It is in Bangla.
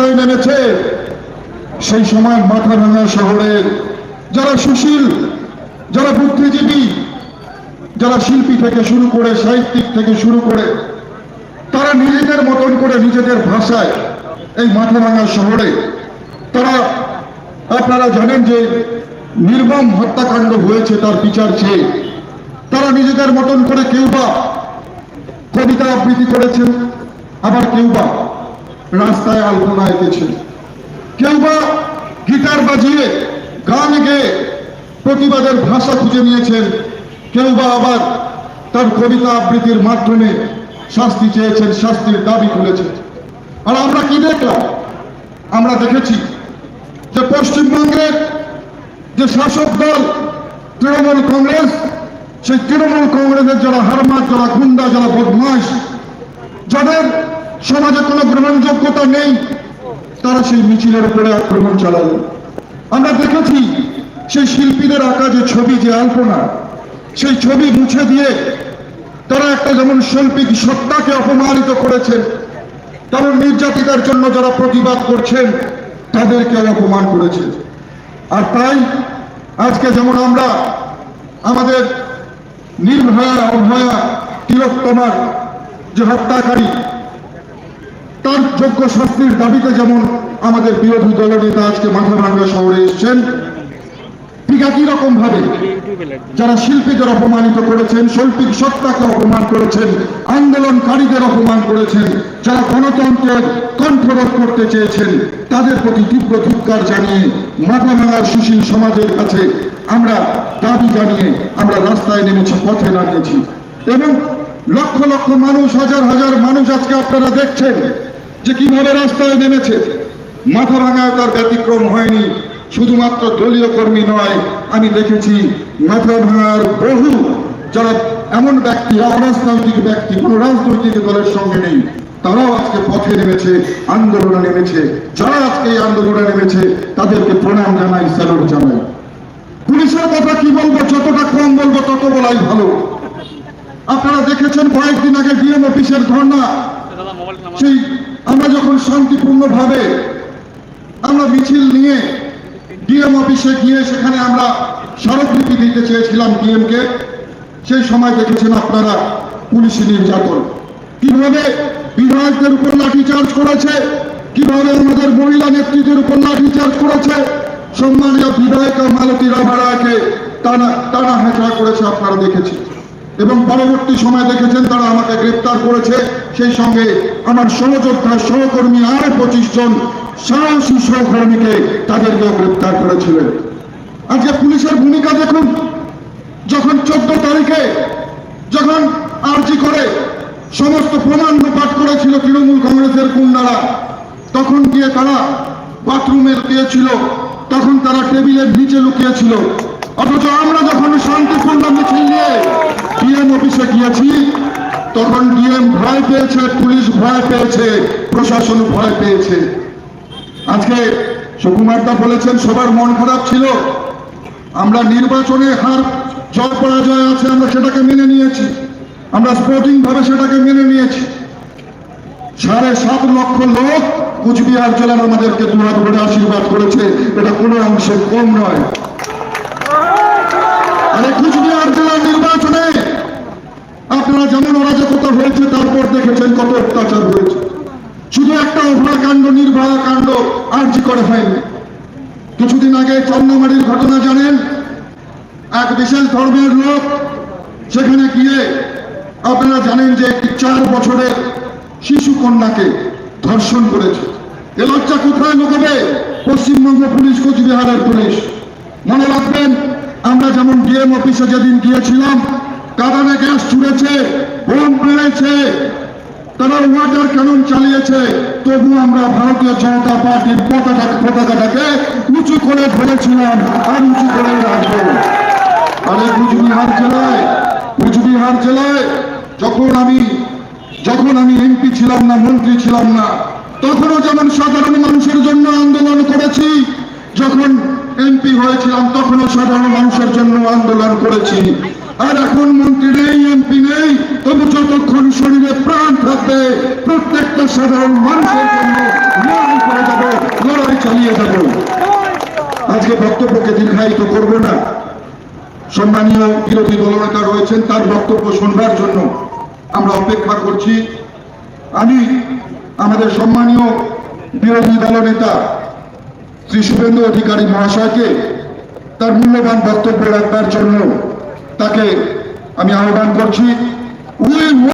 রাস্তায় নেমেছে সেই সময় মাথাভাঙা শহরের যারা সুশীল, যারা বুদ্ধিজীবী, যারা শিল্পী থেকে শুরু করে সাহিত্যিক থেকে শুরু করে, তারা নিজেদের মতন করে নিজেদের ভাষায় এই মাথাভাঙা শহরে, তারা, আপনারা জানেন যে নির্মম হত্যাকাণ্ড হয়েছে তার বিচার চেয়ে। তারা নিজেদের মতন করে কেউ বা কবিতা আবৃত্তি করেছেন, আবার কেউ বা রাস্তায় আলপনা এঁকেছেন কেউ বা গিটার বাজিয়ে গান গেয়ে প্রতিবাদের ভাষা খুঁজে নিয়েছেন কেউ বা আবার তার কবিতা আবৃত্তির মাধ্যমে শাস্তি চেয়েছেন, শাস্তির দাবি তুলেছেন। আর আমরা কি দেখলাম? আমরা দেখেছি যে পশ্চিমবঙ্গের যে শাসক দল, তৃণমূল কংগ্রেস, সেই তৃণমূল কংগ্রেসের যারা হারমাত যারা গুন্ডা, যারা বদমাস যাদের সমাজে কোনো গ্রহণযোগ্যতা নেই, তারা সেই মিছিলের উপরে আক্রমণ চালালো। আমরা দেখেছি সেই শিল্পীদের আঁকা যে ছবি যে আলপনা, সেই ছবি মুছে দিয়ে তারা একটা যেমন শৈল্পিক সত্তাকে অপমানিত করেছেন, তেমন নির্যাতিতার জন্য যারা প্রতিবাদ করছেন, তাদেরকে অপমান করেছে আর তাই আজকে যেমন আমরা আমাদের নির্ভয়া, অভয়া তিলোত্তমার যে হত্যাকারী তার যোগ্য শাস্তির দাবিতে যেমন আমাদের বিরোধী দলনেতা আজকে মাথাভাঙ্গা শহরে এসছেন, ঠিক একই রকম ভাবে যারা শিল্পীদের অপমানিত করেছেন, শৈল্পিক সত্তাকে অপমান করেছেন, আন্দোলনকারীদের অপমান করেছেন, যারা গণতন্ত্রের কণ্ঠরোধ করতে চেয়েছেন, তাদের প্রতি তীব্র ধিক্কার জানিয়ে মাথাভাঙার সুশীল সমাজের কাছে আমরা দাবি জানিয়ে আমরা রাস্তায় নেমেছি, পথে নামিয়েছি। এবং লক্ষ লক্ষ মানুষ, হাজার হাজার মানুষ আজকে আপনারা দেখছেন যে কীভাবে রাস্তায় নেমেছে, মাথা ভাঙায় তার ব্যতিক্রম হয়নি, শুধুমাত্র দলীয় কর্মী নয়, আমি দেখেছি মাথা ভাঙার বহু, যারা এমন ব্যক্তি, অরাজনৈতিক ব্যক্তি, কোন রাজনৈতিক দলের সঙ্গে নেই, তারাও আজকে পথে নেমেছে, আন্দোলনে নেমেছে, যারা আজকে এই আন্দোলনে নেমেছে, তাদেরকে প্রণাম জানাই, স্যালুট জানাই। পুলিশের কথা কি বলব, যতটা কম বলব, তত বলাই ভালো। আপনারা দেখেছেন কয়েকদিন আগে ডিএম অফিসের ধর্ণা, সেই শান্তিপূর্ণভাবে আমরা মিছিল নিয়ে ডিএম অফিসে গিয়ে সেখানে আমরা স্মারকলিপি দিতে চেয়েছিলাম ডিএমকে। সেই সময় দেখেছেন আপনারা পুলিশি নির্যাতন। কীভাবে বিধায়কদের উপর লাঠিচার্জ করেছে, কীভাবে আমাদের মহিলা নেতৃত্বের উপর লাঠিচার্জ করেছে, সম্মানীয় বিধায়িকা মালতী রাভারাকে টানা টানা হেঁচড়া করেছে আপনারা দেখেছেন। এবং পরবর্তী সময় দেখেছেন তারা আমাকে গ্রেপ্তার করেছে। সেই সঙ্গে আমার সহযোদ্ধা সহকর্মী আরও পঁচিশ জন সাহসী সহকর্মীকে তাদেরকেও গ্রেপ্তার করেছিলেন। আজকে পুলিশের ভূমিকা দেখুন, যখন চোদ্দ তারিখে যখন আর্জি করে সমস্ত প্রমাণ পাঠ করেছিল তৃণমূল কংগ্রেসের গুন্ডারা, তখন গিয়ে তারা বাথরুমে দিয়েছিল, তখন তারা টেবিলের নিচে লুকিয়েছিল। অথচ আমরা যখন শান্তিপূর্ণ মিছিল নিয়ে অফিসে গিয়েছি, তখন ডিএম ভয় পেয়েছে, পুলিশ ভয় পেয়েছে, প্রশাসন ভয় পেয়েছে। আজকে সুকুমারদা বলেছেন, সবার মন খারাপ ছিল। আমরা নির্বাচনে হার জয় পরাজয় আছে, আমরা সেটাকে মেনে নিয়েছি। আমরা স্পোর্টিং ভাবে সেটাকে মেনে নিয়েছি। সাড়ে সাত লক্ষ লোক কুচবিহার জেলার আমাদেরকে দুহাত ভরে আশীর্বাদ করেছে। এটা কোনো অংশে কম নয়। আর কুচবিহার যেমন অরাজকতা হয়েছে, তারপর দেখেছেন কত অত্যাচার হয়েছে। শুধু একটা অভয়াকাণ্ড নির্ভয়া কাণ্ড আর্জি করে হয়নি। কিছুদিন আগে চন্দ্রমারির ঘটনা জানেন, এক বিশেষ ধর্মের লোক সেখানে গিয়ে আপনারা জানেন যে একটি চার বছরের শিশু কন্যাকে ধর্ষণ করেছে। এ লজ্জা কোথায় লুকাবে? পশ্চিমবঙ্গ পুলিশ, কোচবিহারের পুলিশ। মনে রাখবেন, আমরা যেমন ডিএম অফিসে যেদিন গিয়েছিলাম কাদানে গ্যাস ছুড়েছে, বোম মেরেছে তারা ওয়াটার ক্যানন চালিয়েছে। তবু আমরা ভারতীয় জনতা পার্টির পতাকা পতাকাটাকে উঁচু করে ধরেছিলাম, আর উঁচু করে রাখব। আরে কুচবিহার জেলায় কুচবিহার জেলায় যখন আমি যখন আমি এমপি ছিলাম না, মন্ত্রী ছিলাম না, তখনও যেমন সাধারণ মানুষের জন্য আন্দোলন করেছি, যখন এমপি হয়েছিলাম, তখনও সাধারণ মানুষের জন্য আন্দোলন করেছি। আর এখন মন্ত্রী নেই, এমপি নেই, তবু যতক্ষণ শরীরে প্রাণ থাকবে, প্রত্যেকটা সাধারণ মানুষের জন্য লড়াই করে যাব, লড়াই চালিয়ে যাব। আজকে বক্তব্যকে দীর্ঘায়িত করব না। সম্মানীয় বিরোধী দলনেতা রয়েছেন, তার বক্তব্য শুনবার জন্য আমরা অপেক্ষা করছি। আমি আমাদের সম্মানীয় বিরোধী দলনেতা শ্রী শুভেন্দু অধিকারী মহাশয়কে তার মূল্যবান বক্তব্য রাখবার জন্য তাকে আমি আহ্বান করছি। উই